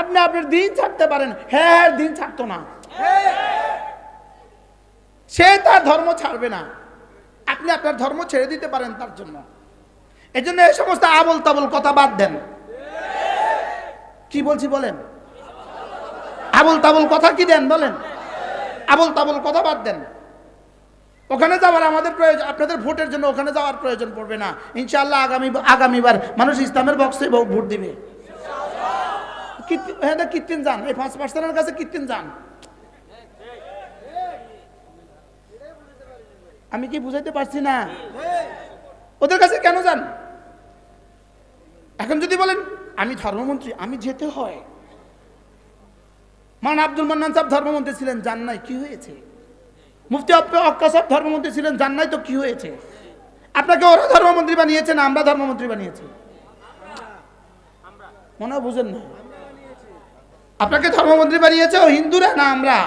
আপনি আপনার দিন ছাড়তে পারেন। হ্যাঁ হ্যাঁ দিন ছাড়তো না। সে তার ধর্ম ছাড়বে না। আপনি আপনার ধর্ম ছেড়ে দিতে পারেন তার জন্য। এই জন্য এই সমস্ত আবল তাবল কথা বাদ দেন। কি বলছি বলেন? আবল তাবল কথা কি দেন বলেন? আবল তাবল কথা বাদ দেন। ওখানে যাওয়ার আমাদের প্রয়োজন আপনাদের ভোটের জন্য ওখানে যাওয়ার প্রয়োজন পড়বে না। ইনশাল্লাহ আগামী আগামীবার মানুষ ইসলামের বক্সে ভোট দিবে। হ্যাঁ যান। এই পাঁচ পার্সেন্টের কাছে কীর্তিন যান। আমি কি বুঝাইতে পারছি না? ওদের কাছে কেন যান? এখন যদি বলেন, আমি ধর্মমন্ত্রী, আমি যেতে হয়। মান আব্দুল মান্নান সাহেব ধর্মমন্ত্রী ছিলেন জান নাই, কি হয়েছে? মুফতি অক্কা সাহেব ধর্মমন্ত্রী ছিলেন জান নাই, তো কি হয়েছে? আপনাকে ওরা ধর্মমন্ত্রী বানিয়েছে না আমরা ধর্মমন্ত্রী বানিয়েছি? মনে বুঝেন না। আপনাকে ধর্মমন্ত্রী বানিয়েছে ও হিন্দুরা না আমরা?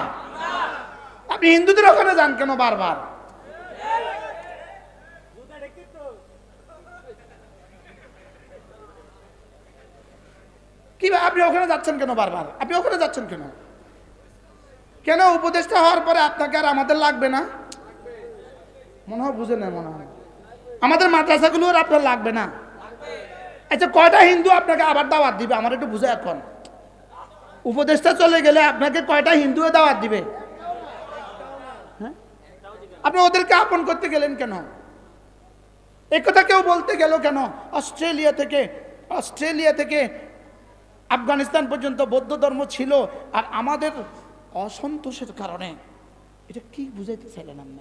আপনি হিন্দুদের ওখানে যান কেন বারবার? কি আপনি ওখানে যাচ্ছেন কেন বারবার? আপনি ওখানে যাচ্ছেন কেন? কেন উপদেষ্টা হওয়ার পরে আপনাকে আর আমাদের লাগবে না? মনে হয় বুঝে নেই মনে হয়। আমাদের মাদ্রাসাগুলো আর আপনার লাগবে না? আচ্ছা কয়টা হিন্দু আপনাকে আবার দাওয়াত দিবে? আমার একটু বুঝে এখন। উপদেষ্টা চলে গেলে আপনাকে কয়টা হিন্দু দাওয়াত দিবে? হ্যাঁ? আপনি ওদেরকে আপন করতে গেলেন কেন? এ কথা কেউ বলতে গেল কেন? অস্ট্রেলিয়া থেকে অস্ট্রেলিয়া থেকে আফগানিস্তান পর্যন্ত বৌদ্ধ ধর্ম ছিল আর আমাদের অসন্তোষের কারণে, এটা কি বুঝাইতে চাইলেন আপনি?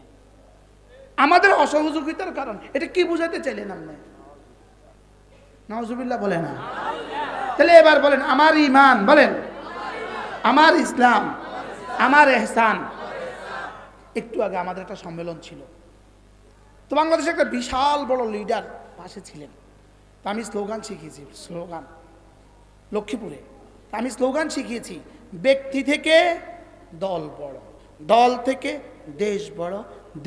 আমাদের অসহযোগিতার কারণ, এটা কি বুঝাইতে চাইলেন আপনি? নওজুবিল্লাহ বলে না তাহলে এবার বলেন, আমার ইমান, বলেন। আমার ইসলাম, আমার এহসান। একটু আগে আমাদের একটা সম্মেলন ছিল। তো বাংলাদেশে একটা বিশাল বড় লিডার পাশে ছিলেন। তা আমি স্লোগান শিখিয়েছি স্লোগান লক্ষ্মীপুরে। আমি স্লোগান শিখিয়েছি, ব্যক্তি থেকে দল বড়, দল থেকে দেশ বড়,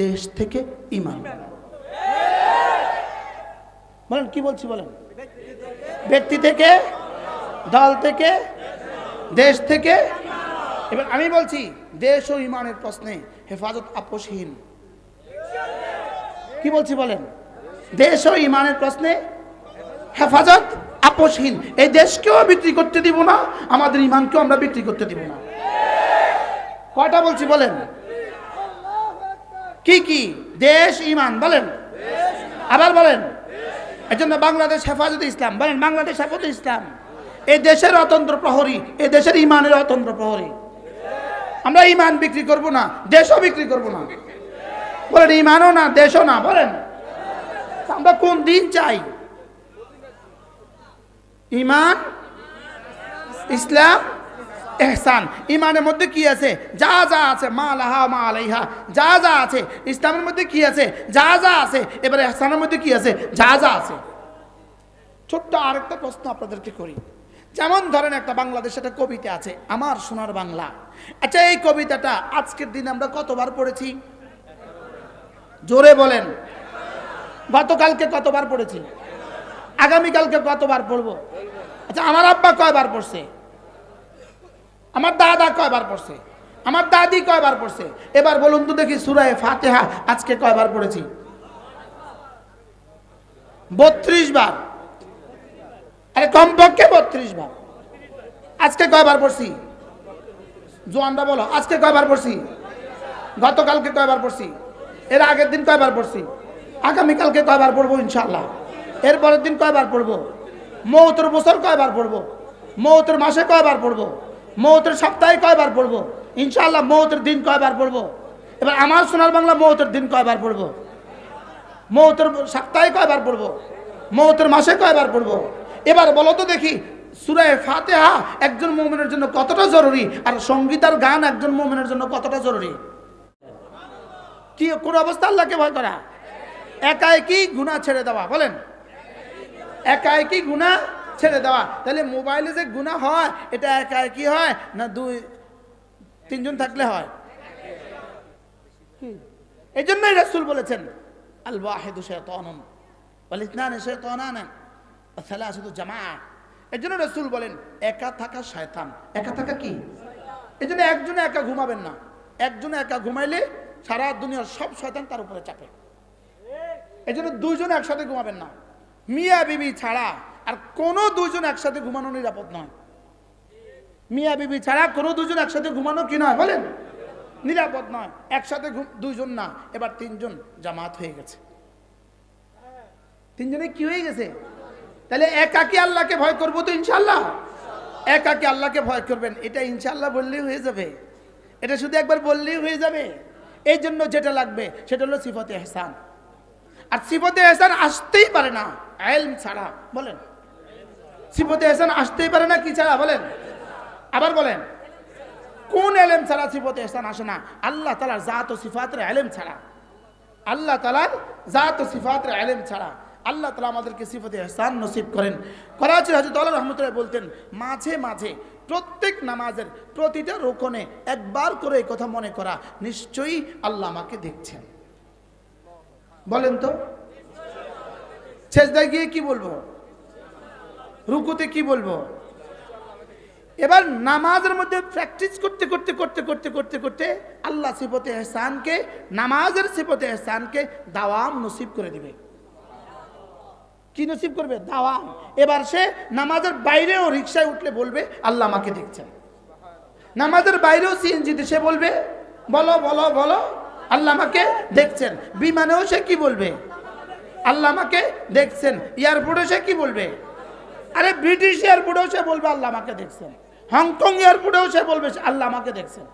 দেশ থেকে ইমান বড়। বলেন, কি বলছি বলেন? ব্যক্তি থেকে দল থেকে, দেশ থেকে এবার আমি বলছি, দেশ ও ইমানের প্রশ্নে হেফাজত আপোষহীন। কি বলছি বলেন? দেশ ও ইমানের প্রশ্নে হেফাজত আপোষহীন। এই দেশকেও বিক্রি করতে দিব না, আমাদের ইমানকেও আমরা বিক্রি করতে দিব না। কয়টা বলছি বলেন? কি কি? দেশ, ইমান, বলেন। আবার বলেন। এই জন্য বাংলাদেশ হেফাজত ইসলাম। বলেন, বাংলাদেশ হেফাজত ইসলাম। এই দেশের অতন্ত্র প্রহরী, এই দেশের ইমানের অতন্ত্র প্রহরী। আমরা ইমান বিক্রি করব না, দেশও বিক্রি করব না। বলেন ইমানও না, দেশও না, বলেন। আমরা কোন দিন চাই? ইমান ইসলাম, এহসান। ইমানের মধ্যে কি আছে? যা যা আছে, মা লাহা মা আলাইহা। যা যা আছে, ইসলামের মধ্যে কি আছে? যা যা আছে, এবারে এহসানের মধ্যে কি আছে? যা যা আছে। ছোট্ট আরেকটা প্রশ্ন আপনাদেরকে করি। যেমন ধরেন একটা বাংলাদেশে একটা কবিতা আছে, আমার সোনার বাংলা। আচ্ছা এই কবিতাটা আজকের দিনে আমরা কতবার পড়েছি? জোরে বলেন। গতকালকে কতবার পড়েছি? আগামীকালকে কতবার পড়ব? আচ্ছা আমার আব্বা কয়বার পড়ছে? আমার দাদা কয়বার পড়ছে? আমার দাদি কয়বার পড়ছে? এবার বলুন তো দেখি সুরায় ফাতেহা আজকে কয়বার পড়েছি? বত্রিশ বার। আরে কমপক্ষে বত্রিশ বার। আজকে কয়বার পড়ছি? জোয়ানরা বলো, আজকে কয়বার পড়ছি? গতকালকে কয়বার পড়ছি? এর আগের দিন কয়বার পড়ছি? আগামীকালকে কয়বার পড়ব ইনশাল্লাহ এর পরের দিন কয়বার পড়ব? মৌতের বছর কয়বার পড়ব? মৌতের মাসে কয়বার পড়ব? মৌতের সপ্তাহে কয়বার পড়ব? ইনশাল্লাহ মৌতের দিন কয়বার পড়ব? এবার আমার সোনার বাংলা মৌতের দিন কয়বার পড়ব? মৌতের সপ্তাহে কয়বার পড়ব? মৌতের মাসে কয়বার পড়ব? এবার বলো তো দেখি সুরায় ফাতেহা একজন মোমেনের জন্য কতটা জরুরি? আর সংগীত আর গান একজন মোমেনের জন্য কতটা জরুরি? কি, কোন অবস্থা আল্লাহকে ভয় করা? একা একই গুণা ছেড়ে দেওয়া? বলেন। একা একই গুণা ছেড়ে দেওয়া? তাহলে মোবাইলে যে গুণা হয়, এটা একা একই হয় না দুই, তিনজন থাকলে হয়? এই জন্যই রসুল বলেছেন আল ওয়াহিদু ওয়াল ইসনান শেতানান ওয়া সালাসাতু জামাআ। এই জন্য রসুল বলেন, একা থাকা শয়তান। একা থাকা কি? এই জন্য একজনে একা ঘুমাবেন না। একজনে একা ঘুমাইলে সারা দুনিয়ার সব শয়তান তার উপরে চাপে। এই জন্য দুইজন একসাথে ঘুমাবেন না। মিয়া বিবি ছাড়া আর কোনো দুইজন একসাথে ঘুমানো নিরাপদ নয়। মিয়া বিবি ছাড়া কোনো দুজন একসাথে ঘুমানো কি নয়? বলেন। নিরাপদ নয়। একসাথে দুইজন না। এবার তিনজন জামাত হয়ে গেছে। তিনজনে কি হয়ে গেছে? তাহলে একাকি আল্লাহকে ভয় করব তো ইনশাল্লাহ একাকি আল্লাহকে ভয় করবেন, এটা ইনশাল্লাহ বললেই হয়ে যাবে। এটা শুধু একবার বললেই হয়ে যাবে। এই জন্য যেটা লাগবে, সেটা হলো সিফতে এহসান। আর সিফতে এহসান আসতেই পারে না, এলম ছাড়া। বলেন। সিফতে এহসান আসতেই পারে না, কি ছাড়া? বলেন। আবার বলেন। কোন এলেম ছাড়া সিফতে এহসান আসে না? আল্লাহ তালার জাত ও সিফাতের এলেম ছাড়া। আল্লাহ তালার জাত ও সিফাতের এলেম ছাড়া। আল্লাহ তালা আমাদেরকে সিফতে এহসান নসিব করেন। করাচির হজরত আল্লাহ রহমতুল্লাহ বলতেন, মাঝে মাঝে প্রত্যেক নামাজের প্রতিটা রোকনে একবার করে কথা মনে করা, নিশ্চয়ই আল্লাহ আমাকে দেখছেন। বলেন তো। শেষদায় গিয়ে কি বলব? রুকুতে কি বলব? এবার নামাজের মধ্যে প্র্যাকটিস করতে করতে করতে করতে করতে করতে আল্লাহ সিফতে এহসানকে, নামাজের সিফতে এহসানকে দাওয়াম নসিব করে দিবে। কি নসিব করবে? দাওয়াম এবার সে নামাজের বাইরেও রিক্সায় উঠলে বলবে, আল্লাহ আমাকে দেখছেন। নামাজের বাইরেও সিএনজিতে সে বলবে, বলো বলো বলো, আল্লাহ আমাকে দেখছেন। বিমানেও সে কি বলবে? আল্লাহ আমাকে দেখছেন। এয়ারপোর্টে সে কি বলবে? আরে ব্রিটিশ এয়ারপোর্টেও সে বলবে, আল্লাহ আমাকে দেখছেন। হংকং এয়ারপোর্টেও সে বলবে, আল্লাহ আমাকে দেখছেন।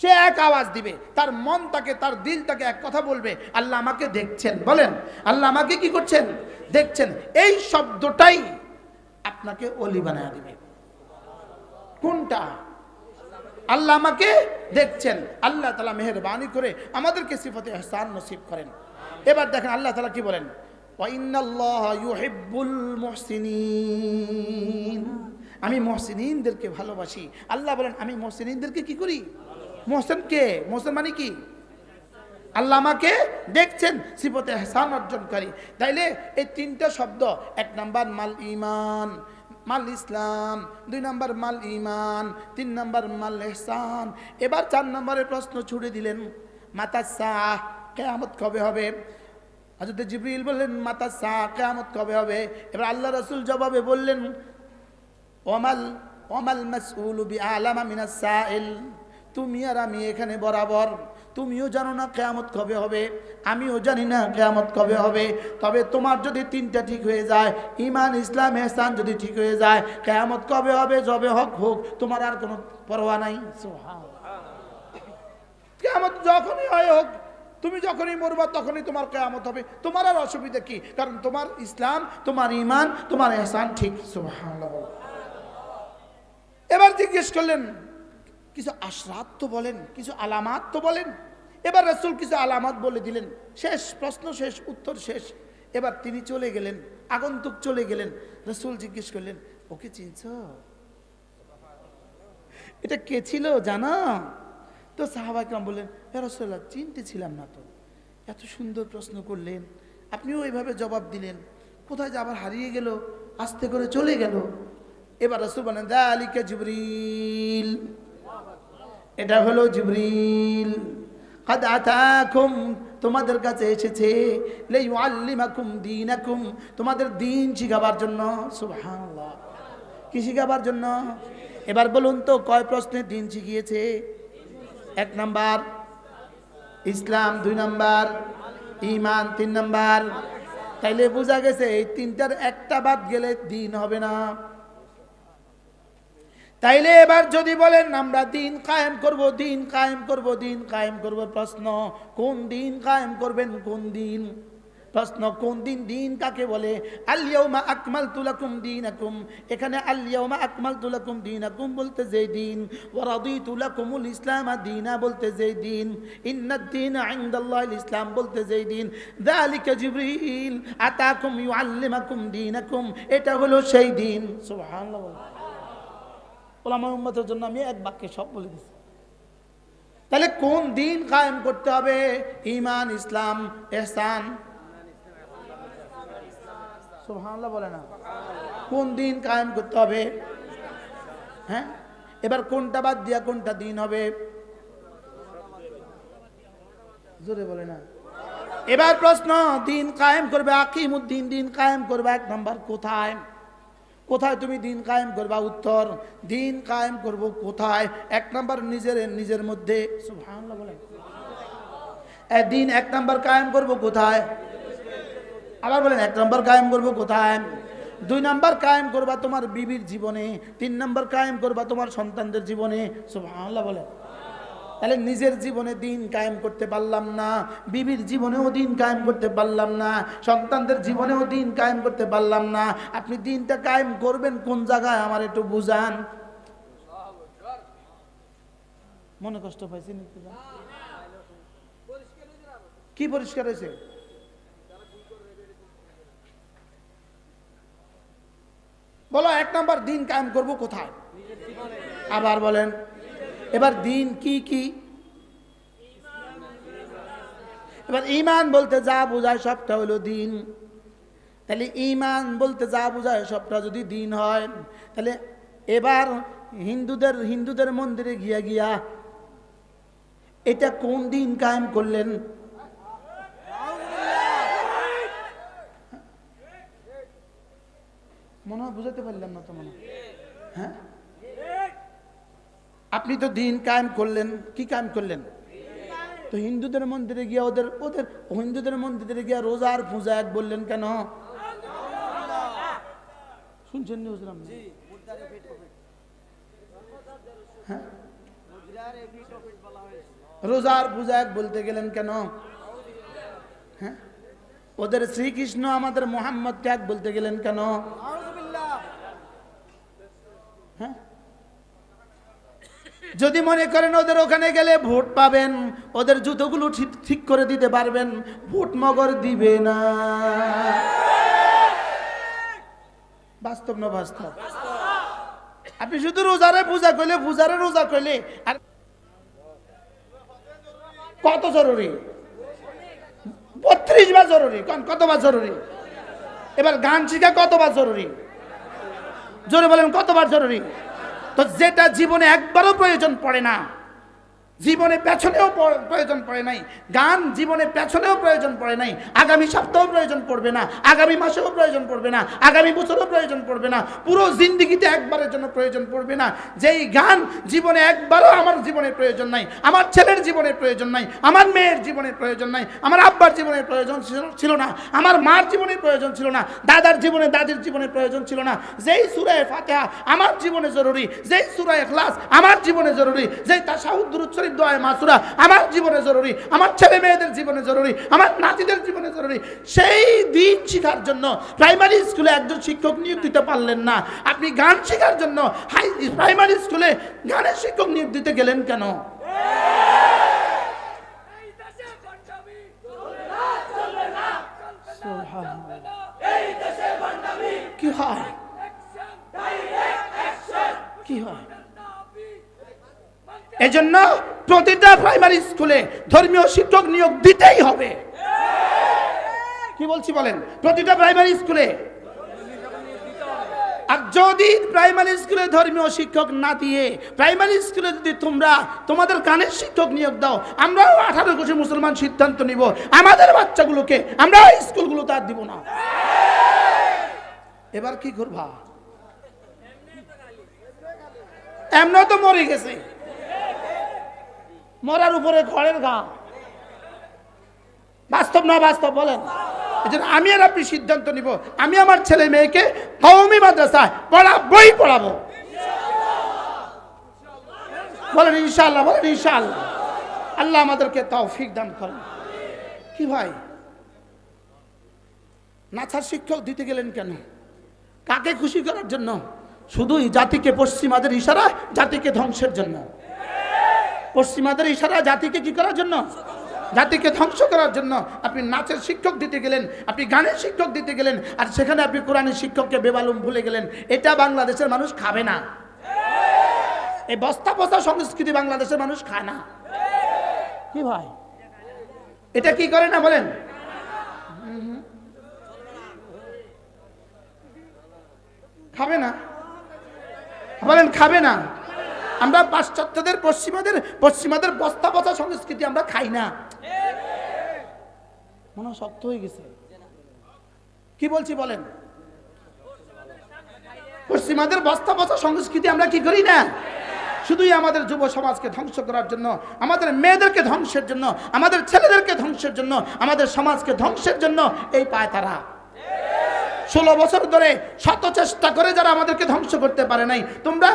সে এক আওয়াজ দিবে, তার মন তাকে, তার দিল তাকে এক কথা বলবে, আল্লাহ আমাকে দেখছেন, বলেন, আল্লাহ আমাকে কি করছেন? দেখছেন, এই শব্দটাই আপনাকে অলি বানায় দিবে। কোনটা? আল্লাহ আমাকে দেখছেন, আল্লাহ তালা মেহরবানি করে আমাদেরকে সিফতে এহসান নসিব করেন। এবার দেখেন আল্লাহ তালা কি বলেন? আমি মহসিনদেরকে ভালোবাসি। আল্লাহ বলেন, আমি মহসিনদেরকে কি করি? মহসেন কে? মহসেন মানে কি? আল্লাহ আমাকে দেখছেন, সিফতে এহসান অর্জনকারী। তাইলে এই তিনটা শব্দ, এক নাম্বার মাল ইমান মাল ইসলাম, দুই নাম্বার মাল ইমান তিন নাম্বার মাল এহসান। এবার চার নম্বরের প্রশ্ন ছুড়ে দিলেন মাতা সাহ কেয়ামত কবে হবে? হজরত জিবরিল বললেন মাতা সাহ কেয়ামত কবে হবে? এবার আল্লাহ রসুল জবাবে বললেন, ওমাল ওমাল মাসউল বি আলামা মিনাস সাইল। তুমি আর আমি এখানে বরাবর। তুমিও জানো না কেয়ামত কবে হবে, আমিও জানি না কেয়ামত কবে হবে। তবে তোমার যদি তিনটা ঠিক হয়ে যায় ইমান ইসলাম, এহসান যদি ঠিক হয়ে যায়, কেয়ামত কবে হবে, যবে হক হোক, তোমার আর কোনো পরোয়া নাই। কেয়ামত যখনই হয় হোক, তুমি যখনই মরবা তখনই তোমার কেয়ামত হবে। তোমার আর অসুবিধা কি? কারণ তোমার ইসলাম, তোমার ইমান তোমার এহসান ঠিক, সুবহানাল্লাহ এবার জিজ্ঞেস করলেন কিছু আশরাত তো বলেন, কিছু আলামাত তো বলেন। এবার রসুল কিছু আলামাত বলে দিলেন। শেষ, প্রশ্ন শেষ, উত্তর শেষ। এবার তিনি চলে গেলেন, আগন্তুক চলে গেলেন। রসুল জিজ্ঞেস করলেন, ওকে চিনছ? এটা কে ছিল জানা? তো সাহাবাইকাম বললেন হ্যাঁ রসল্লাহ চিনতে ছিলাম না তো। এত সুন্দর প্রশ্ন করলেন, আপনিও এইভাবে জবাব দিলেন। কোথায় যে আবার হারিয়ে গেল, আস্তে করে চলে গেল। এবার রসুল বলেন, দালিকা জিবরিল। এটা হলো জিবরিল। কাদ আতাকুম, তোমাদের কাছে এসেছে। লিউআল্লিমাকুম দীনাকুম, তোমাদের দিন শিখাবার জন্য। সুবহানাল্লাহ। কি শিখাবার জন্য? এবার বলুন তো, কয় প্রশ্নের দিন শিখিয়েছে? এক নাম্বার, ইসলাম দুই নাম্বার ইমান তিন নাম্বার। তাইলে বোঝা গেছে, এই তিনটার একটা বাদ গেলে দিন হবে না। তাইলে এবার যদি বলেন, আমরা দিন কায়েম করব, দিন কায়েম করব, দিন কায়েম করব। প্রশ্ন, কোন দিন কায়েম করবেন, কোন দিন? প্রশ্ন, কোন দিন দিন কাকে বলে? আলিয়াউমা আকমাল তুলাকুম দিনাকুম। এখানে আলিয়াউমা আকমাল তুলাকুম দিনাকুম বলতে যে দিন। ওরাদি তুলাকুমুল ইসলাম দিনা বলতে যে দিন। ইন্নাদ দিন ইনদাল্লাহ ইসলাম বলতে যে দিন। দালিকা জিবরিল আতাকুম ইউআল্লিমাকুম দিনাকুম। এটা হলো সেই দিন। সুবহানাল্লাহ। ওলামা উম্মতের জন্য আমি এক বাক্যে সব বলে দিচ্ছি তাহলে কোন দিন কায়েম করতে হবে? ইমান ইসলাম, এহসান? বলে না। কোন দিন কায়েম করতে হবে? হ্যাঁ? এবার কোনটা বাদ দিয়া কোনটা দিন হবে? জোরে বলে না। এবার প্রশ্ন, দিন কায়েম করবে আকিম উদ্দিন দিন কায়েম করবে এক নম্বর কোথায়? কোথায় তুমি দিন কায়েম করবা? উত্তর, দিন কায়েম করব কোথায়? এক নম্বর নিজের নিজের মধ্যে। দিন এক নম্বর কায়েম করব কোথায়? আবার বলেন, এক নম্বর কায়েম করব কোথায়? দুই নম্বর কায়েম করবা তোমার বিবির জীবনে, তিন নম্বর কায়েম করবা তোমার সন্তানদের জীবনে। সুবহানাল্লাহ বলেন। তাহলে নিজের জীবনে দিন কায়েম করতে পারলাম না, বিবির জীবনেও দিন কায়েম করতে পারলাম না, সন্তানদের জীবনেও দিন কায়েম করতে পারলাম না। আপনি দিনটা কায়েম করবেন কোন জায়গায় আমার একটু বুঝান। মনে কষ্ট পাইছি কি পরিষ্কার হয়েছে? বলো, এক নাম্বার দিন কায়েম করব কোথায়? আবার বলেন। এবার দিন কি কি? এবার ইমান বলতে যা বোঝায় সবটা হলো দিন। তাহলে ইমান বলতে যা বোঝায় সবটা যদি দিন হয়, তাহলে এবার হিন্দুদের হিন্দুদের মন্দিরে গিয়া গিয়া এটা কোন দিন কায়েম করলেন? মনে হয় বুঝাতে পারলাম না তো মনে হয়। হ্যাঁ আপনি তো দিন কায়েম করলেন কি কায়েম করলেন? তো হিন্দুদের মন্দিরে গিয়া ওদের ওদের হিন্দুদের মন্দিরে গিয়া রোজার পূজা এক বললেন কেন? শুনছেন নি বুঝলাম না? হ্যাঁ? রোজার পূজা এক বলতে গেলেন কেন? হ্যাঁ? ওদের শ্রীকৃষ্ণ আমাদের মোহাম্মদ ত্যাগ বলতে গেলেন কেন? হ্যাঁ? যদি মনে করেন ওদের ওখানে গেলে ভোট পাবেন, ওদের জুতোগুলো ঠিক ঠিক করে দিতে পারবেন, ভোট মগর দিবে না। বাস্তব না বাস্তব? আপনি শুধু রোজারে পূজা করলে, পূজারে রোজা করলে, আর কত জরুরি? বত্রিশ বার জরুরি কতবার জরুরি? এবার গান শিখা কতবার জরুরি? জোরে বলেন, কতবার জরুরি? তো যেটা জীবনে একবারও প্রয়োজন পড়ে না জীবনে পেছনেও প্রয়োজন পড়ে নাই। গান জীবনে পেছনেও প্রয়োজন পড়ে নাই। আগামী সপ্তাহেও প্রয়োজন পড়বে না। আগামী মাসেও প্রয়োজন পড়বে না। আগামী বছরও প্রয়োজন পড়বে না। পুরো জিন্দিগিতে একবারের জন্য প্রয়োজন পড়বে না। যেই গান জীবনে একবারও আমার জীবনে প্রয়োজন নাই, আমার ছেলের জীবনে প্রয়োজন নাই, আমার মেয়ের জীবনে প্রয়োজন নাই, আমার আব্বার জীবনে প্রয়োজন ছিল- না, আমার মার জীবনে প্রয়োজন ছিল না, দাদার জীবনে, দাদির জীবনে প্রয়োজন ছিল না। যেই সুরায় ফাতেহা আমার জীবনে জরুরি, যেই সুরায় ক্লাস আমার জীবনে জরুরি, যেই তাসাহুদ শরীফ দোয়ায় মাসুরা। আমার জীবনে জরুরি, আমার ছেলে মেয়েদের জীবনে জরুরি, আমার নাতিদের জীবনে জরুরি। সেই দিন শেখার জন্য প্রাইমারি স্কুলে একজন শিক্ষক নিয়োগ দিতে পারলেন না। আপনি গান শেখার জন্য হাই, প্রাইমারি স্কুলে গানের শিক্ষক নিয়োগ দিতে গেলেন কেন? কি হয়? কি হয়? এজন্য প্রতিটা প্রাইমারি স্কুলে ধর্মীয় শিক্ষক নিয়োগ দিতেই হবে। কি বলছি বলেন? প্রতিটা প্রাইমারি স্কুলে? আর যদি প্রাইমারি স্কুলে ধর্মীয় শিক্ষক না দিয়ে প্রাইমারি স্কুলে যদি তোমরা তোমাদের কানের শিক্ষক নিয়োগ দাও, আমরাও আঠারো কোটি মুসলমান সিদ্ধান্ত নিব। আমাদের বাচ্চাগুলোকে আমরা ওই স্কুলগুলোতে আর দিব না। এবার কি করবা? এমন তো মরে গেছে। মরার উপরে ঘরের ঘা। বাস্তব না বাস্তব, বলেন। আমি আর আপনি সিদ্ধান্ত নিব। আমি আমার ছেলে মেয়েকে কওমি মাদ্রাসায় পড়া, বই পড়াবো। বলেন ইনশাআল্লাহ বলেন ইনশাআল্লাহ। আল্লাহ আমাদেরকে তৌফিক দান করেন। কি ভাই? নাচার শিক্ষক দিতে গেলেন কেন? কাকে খুশি করার জন্য? শুধুই জাতিকে পশ্চিমাদের ইশারা জাতিকে ধ্বংসের জন্য। পশ্চিমাদের ইশারা জাতিকে কি করার জন্য? জাতিকে ধ্বংস করার জন্য আপনি নাচের শিক্ষক দিতে গেলেন, আপনি গানের শিক্ষক দিতে গেলেন, আর সেখানে আপনি কোরআনের শিক্ষককে বেবালুম ভুলে গেলেন। এটা বাংলাদেশের মানুষ খাবে না। এই বস্তা বস্তা সংস্কৃতি বাংলাদেশের মানুষ খায় না। কি ভাই এটা কি করে না বলেন? খাবে না। বলেন, খাবে না। আমরা পাশ্চাত্যদের, পশ্চিমাদের পশ্চিমাদের বস্তা বসা সংস্কৃতি আমরা খাই না। মনে শক্ত হয়ে গেছে। কি বলছি বলেন? পশ্চিমাদের বস্তা বসা সংস্কৃতি আমরা কি করি না? শুধুই আমাদের যুব সমাজকে ধ্বংস করার জন্য, আমাদের মেয়েদেরকে ধ্বংসের জন্য, আমাদের ছেলেদেরকে ধ্বংসের জন্য, আমাদের সমাজকে ধ্বংসের জন্য এই পায় তারা। ষোলো বছর ধরে শত চেষ্টা করে যারা আমাদেরকে ধ্বংস করতে পারে নাই, তোমরা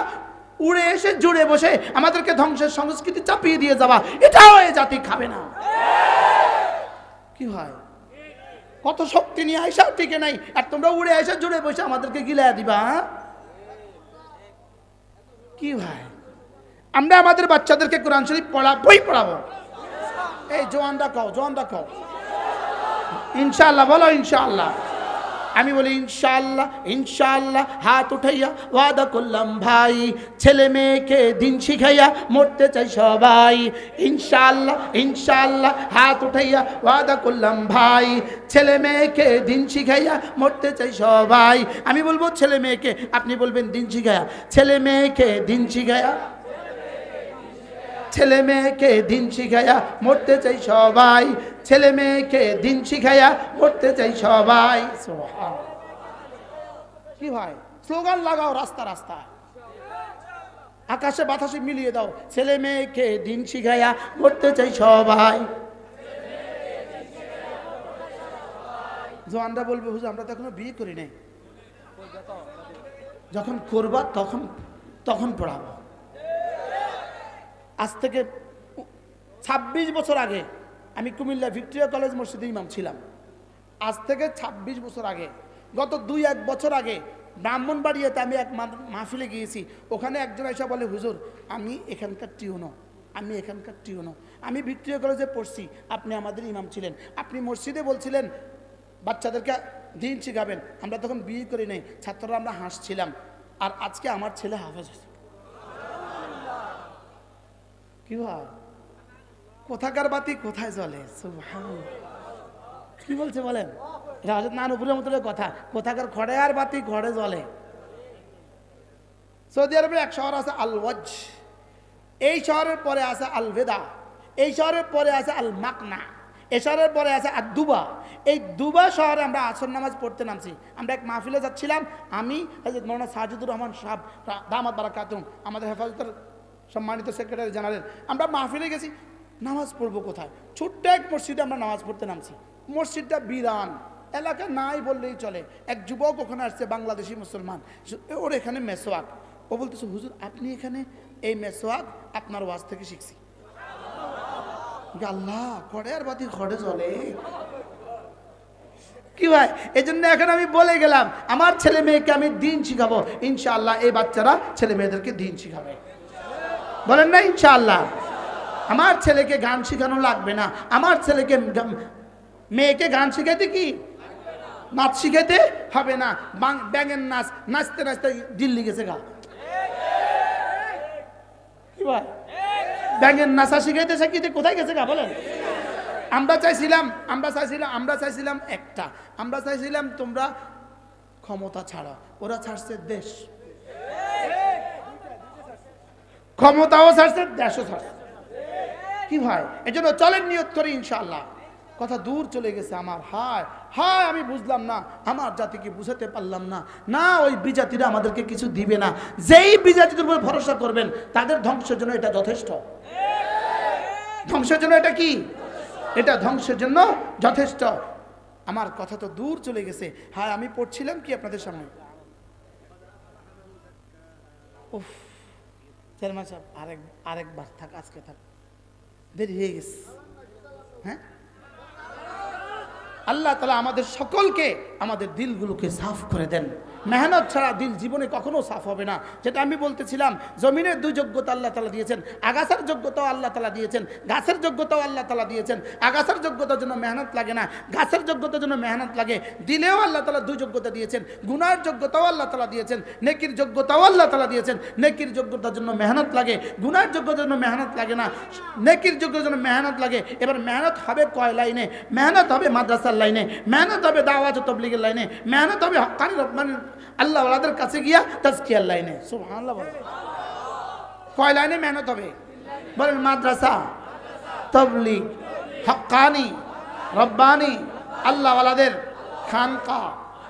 উড়ে এসে জুড়ে বসে আমাদেরকে ধ্বংসের সংস্কৃতি চাপিয়ে দিয়ে যাওয়া, এটাও এই জাতি খাবে না। কি হয়? কত শক্তি নিয়ে আইসাও টিকে নাই, আর তোমরা উড়ে এসে জুড়ে বসে আমাদেরকে গিলাইয়া দিবা? কি ভাই আমরা আমাদের বাচ্চাদেরকে কোরআন শরীফ পড়া, বই পড়াবো। এই জোয়ানরা কও জোয়ানরা কও। ইনশাআল্লাহ, বলো ইনশাআল্লাহ। আমি বলি ইনশাল্লাহ ইনশাআল্লাহ, হাত উঠাইয়া ওয়াদা করলাম, ভাই। ছেলে মেয়েকে দিন শিখাইয়া মরতে চাই সবাই। ইনশাআল্লাহ ইনশাআল্লাহ, হাত উঠাইয়া ওয়াদা করলাম, ভাই। ছেলে মেয়েকে দিন শিখাইয়া মরতে চাই সবাই। আমি বলব, ছেলে মেয়েকে, আপনি বলবেন দিন শিখাইয়া। ছেলে মেয়েকে দিন শিখাইয়া, ছেলে মেয়েকে দিন শিখাইয়া মরতে চাই সবাই। ছেলে মেয়েকে দিন শিখাইয়া মরতে চাই সবাই। কি ভাই? স্লোগান লাগাও রাস্তা রাস্তা আকাশে বাতাসে মিলিয়ে দাও। ছেলে মেয়েকে দিন শিখাইয়া মরতে চাই সবাই। জোয়ানরা বলবে, হুজুর, আমরা তো এখনও বিয়ে করি নাই। যখন করবা তখন তখন পড়াবো। আজ থেকে ছাব্বিশ বছর আগে আমি কুমিল্লা ভিক্টোরিয়া কলেজ মসজিদে ইমাম ছিলাম। আজ থেকে ২৬ বছর আগে, গত দুই এক বছর আগে ব্রাহ্মণবাড়িয়াতে আমি এক মাহফিলে গিয়েছি। ওখানে একজন এসে বলে, হুজুর, আমি এখানকার টিউনো, আমি এখানকার টিউনো, আমি ভিক্টোরিয়া কলেজে পড়ছি, আপনি আমাদের ইমাম ছিলেন। আপনি মসজিদে বলছিলেন, বাচ্চাদেরকে দিন শিখাবেন, আমরা তখন বিয়ে করি নাই, ছাত্ররা আমরা হাসছিলাম, আর আজকে আমার ছেলে হাফেজ হয়েছে। কি কোথাকার বাতি কোথায় জ্বলে? কি বলছে বলেন? এটা হজরত নানুপুরের মতো কথা। কোথাকার খড়ে আর বাতি ঘরে জ্বলে? সৌদি আরবের এক শহর আছে আল ওয়াজ এই শহরের পরে আছে আল ভেদা এই শহরের পরে আছে আল মাকনা এই শহরের পরে আছে আর দুবা এই দুবা শহরে আমরা আসর নামাজ পড়তে নামছি। আমরা এক মাহফিলে যাচ্ছিলাম। আমি মৌলানা সাজিদুর রহমান সাহেব দামাত বারাকাতুম আমাদের হেফাজতের সম্মানিত সেক্রেটারি জেনারেল। আমরা মাহফিলে গেছি। নামাজ পড়ব কোথায়? ছোট্ট এক মসজিদে আমরা নামাজ পড়তে নামছি। মসজিদটা বিরান। এলাকা নাই বললেই চলে। এক যুবক ওখানে আসছে, বাংলাদেশি মুসলমান। ওর এখানে মেসোয়াক। ও বলতেছে, হুজুর, আপনি এখানে এই মেসোয়াক আপনার ওয়াজ থেকে শিখছি। আল্লাহ খড়ে আর বাতি খড়ে চলে। কি ভাই? এই জন্য এখন আমি বলে গেলাম, আমার ছেলে মেয়েকে আমি দিন শিখাবো। ইনশাআল্লাহ এই বাচ্চারা ছেলে মেয়েদেরকে দিন শিখাবে। বলেন না ইনশাআল্লাহ। আমার ছেলেকে গান শেখানো লাগবে না। আমার ছেলেকে মেয়েকে গান শিখাইতে কি? নাচ শিখাইতে হবে না। ব্যাঙের নাচ, নাচতে নাচতে দিল্লি গেছে গা। কি ব্যাঙের নাচা শিখাইতে শিখাইতে কোথায় গেছে গা বলেন। আমরা চাইছিলাম আমরা চাইছিলাম আমরা চাইছিলাম একটা। আমরা চাইছিলাম তোমরা ক্ষমতা ছাড়া। ওরা ছাড়ছে দেশ। ক্ষমতাও ছাড়ছে, দেশও ছাড়ছে। কি ভাই? এই জন্য চলেন নিয়ত করি ইনশাল্লাহ কথা দূর চলে গেছে আমার। হায় হায়, আমি বুঝলাম না। আমার জাতিকে বুঝাতে পারলাম না। না, ওই বিজাতিরা আমাদেরকে কিছু দিবে না। যেই বিজাতিদের উপর ভরসা করবেন, তাদের ধ্বংসের জন্য এটা যথেষ্ট। ধ্বংসের জন্য এটা কি? এটা ধ্বংসের জন্য যথেষ্ট। আমার কথা তো দূর চলে গেছে। হ্যাঁ আমি পড়ছিলাম কি আপনাদের সামনে? উফ, চেয়ারম্যান সাহেব, আরেক, আরেকবার থাক, আজকে থাক। দেরি হয়ে? গেছে হ্যাঁ আল্লাহ তালা আমাদের সকলকে আমাদের দিলগুলোকে সাফ করে দেন। মেহনত ছাড়া দিল জীবনে কখনো সাফ হবে না। যেটা আমি বলতেছিলাম, জমিনের দুই যোগ্যতা আল্লাহ তালা দিয়েছেন, আগাছার যোগ্যতাও আল্লাহ তালা দিয়েছেন, গাছের যোগ্যতাও আল্লাহ তালা দিয়েছেন, আগাছার যোগ্যতার জন্য মেহনত লাগে না, গাছের যোগ্যতার জন্য মেহনত লাগে, দিলেও আল্লাহ তালা দুই যোগ্যতা দিয়েছেন, গুনার যোগ্যতাও আল্লাহ তালা দিয়েছেন, নেকির যোগ্যতাও আল্লাহ তালা দিয়েছেন, নেকির যোগ্যতার জন্য মেহনত লাগে, গুনার যোগ্যতার জন্য মেহনত লাগে না, নেকির যোগ্যতার জন্য মেহনত লাগে, এবার মেহনত হবে কয় লাইনে? মেহনত হবে মাদ্রাসার লাইনে, মেহনত হবে দাওয়াজ তবলিগের লাইনে, মেহনত হবে হকানি রব্বানির আল্লাহ ওয়ালাদের কাছে গিয়া তাজকিয়ার লাইনে। সুবহানাল্লাহ বলেন। কয় লাইনে মেহনত হবে? বলেন, মাদ্রাসা, তবলিগ হক্কানি রব্বানি, আল্লাহওয়ালাদের খানকা।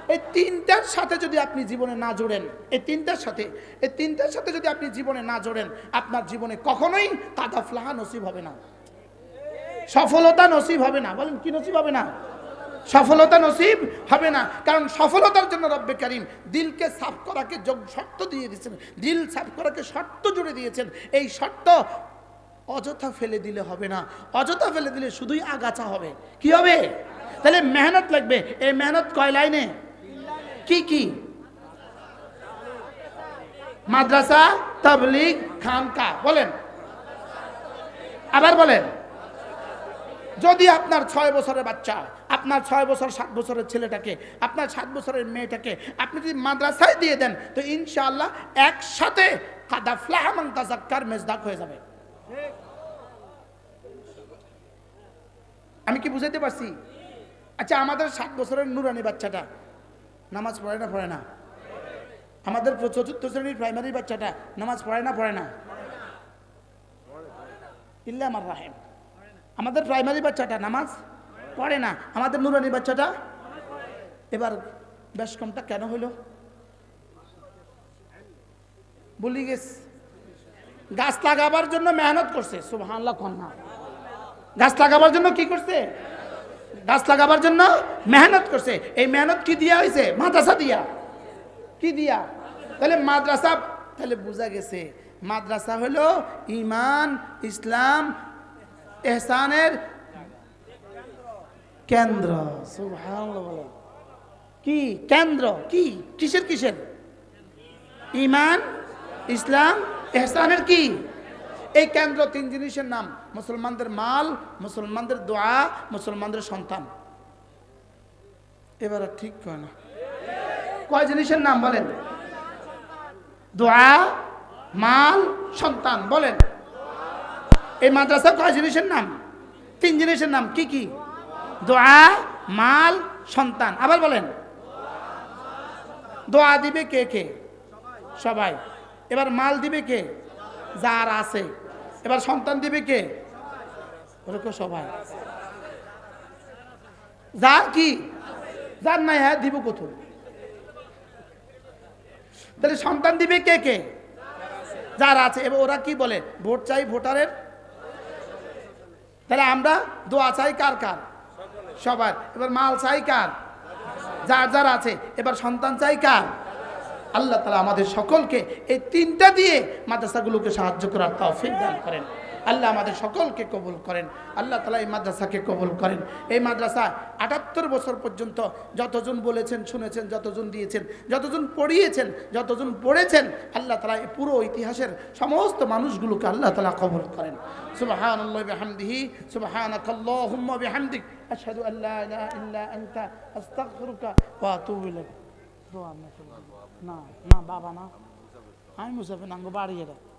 এই তিনটার সাথে যদি আপনি জীবনে না জোড়েন, এই তিনটার সাথে, এই তিনটার সাথে যদি আপনি জীবনে না জোড়েন, আপনার জীবনে কখনোই কাদা ফ্লাহা নসিব হবে না। সফলতা নসিব হবে না। বলেন, কি নসিব হবে না? সফলতা নসিব হবে না। কারণ সফলতার জন্য রব্বে কারিম দিলকে সাফ করাকে যোগ শর্ত দিয়ে দিয়েছেন। দিল সাফ করাকে শর্ত জুড়ে দিয়েছেন। এই শর্ত অযথা ফেলে দিলে হবে না। অযথা ফেলে দিলে শুধুই আগাছা হবে। কি হবে? তাহলে মেহনত লাগবে। এই মেহনত কয় লাইনে? কি কি? মাদ্রাসা, তাবলিগ, খানকা। বলেন। আবার বলেন। যদি আপনার ছয় বছরের বাচ্চা আপনার ছয় বছর, সাত বছরের ছেলেটাকে, আপনার সাত বছরের মেয়েটাকে আপনি যদি মাদ্রাসায় দিয়ে দেন, তো ইনশাআল্লাহ একসাথে কাদা ফ্লাহামান তাজাক্কার মেজদাক হয়ে যাবে। আমি কি বুঝাইতে পারছি? আচ্ছা আমাদের সাত বছরের নুরানি বাচ্চাটা নামাজ পড়ে না পড়ে না? আমাদের চতুর্থ শ্রেণির প্রাইমারি বাচ্চাটা নামাজ পড়ে না পড়ে না? ইল্লা আমার রাহেম। আমাদের প্রাইমারি বাচ্চাটা নামাজ পড়ে না। আমাদের নুরানি বাচ্চাটা? এবার বেশ কমটা কেন হইল? বলি গেছ গাছ লাগাবার জন্য মেহনত করছে। সুবহানাল্লাহ কন্যা গাছ লাগাবার জন্য কি করছে? গাছ লাগাবার জন্য মেহনত করছে। এই মেহনত কি দিয়া হয়েছে মাদ্রাসা দিয়া। কি দিয়া? তাহলে মাদ্রাসা, তাহলে বোঝা গেছে, মাদ্রাসা হলো ইমান, ইসলাম, এহসানের কেন্দ্র। কি? কেন্দ্র? কি? কিসের কিসের? ইমান? ইসলাম? এহসানের কি? এই কেন্দ্র তিন জিনিসের নাম। মুসলমানদের মাল, মুসলমানদের দোয়া, মুসলমানদের সন্তান। এবার ঠিক কয় না। কয় জিনিসের নাম বলেন? দোয়া, মাল, সন্তান বলেন। এই মাদ্রাসা কয় জিনিসের নাম? তিন জিনিসের নাম কি কি? দোয়া, মাল, সন্তান। আবার বলেন। দোয়া দিবে কে কে? সবাই। এবার মাল দিবে কে? যার আছে। এবার সন্তান দিবে কে? সবাই। যার কি? যার নাই হ্যাঁ দিব কোথাও তাহলে সন্তান দিবে কে কে? যার আছে। এবার ওরা কি বলে? ভোট চাই ভোটারের? তাহলে আমরা দোয়া চাই কার কার? সবার। এবার মাল চাই কার? যার যার আছে, এবার সন্তান চাই কার? আল্লাহ তালা আমাদের সকলকে এই তিনটা দিয়ে মাদ্রাসাগুলোকে সাহায্য করার তৌফিক দান করেন। আল্লাহ আমাদের সকলকে কবুল করেন। আল্লাহ তালা এই মাদ্রাসাকে কবুল করেন। এই মাদ্রাসা আটাত্তর বছর পর্যন্ত যতজন বলেছেন, শুনেছেন, যতজন দিয়েছেন, যতজন পড়িয়েছেন, যতজন পড়েছেন, আল্লাহ তালা এই পুরো ইতিহাসের সমস্ত মানুষগুলোকে আল্লাহ তালা কবুল করেন। দোয়া না না, বাবা না। আমি মুসাফির নাঙ্গ বাড়ি এটা